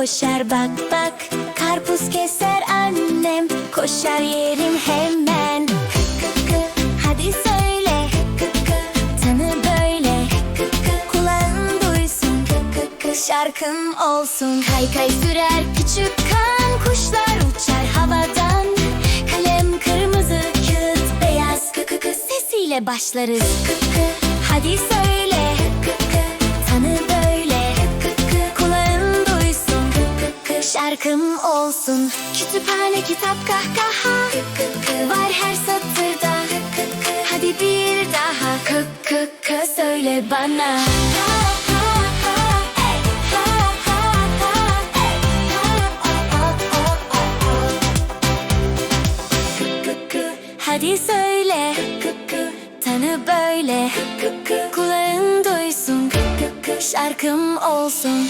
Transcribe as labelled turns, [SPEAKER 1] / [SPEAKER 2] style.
[SPEAKER 1] koşar bak bak. Karpuz keser annem Koşar yerim hemen. Kık kık kık hadi söyle Kık kık kık tanı böyle. Kık kık kık kulağın duysun Kık kık kık şarkım olsun. Kay kay sürer küçük kan Kuşlar uçar havadan. Kalem kırmızı kağıt beyaz Kık kık kık sesiyle başlarız. Kık kık hadi söyle şarkım olsun. Kütüphane kitap kahkaha. Var her satırda. Hadi bir daha. Kık kık kık söyle bana. Hadi söyle. Tanı böyle. Kulağın duysun. Şarkım olsun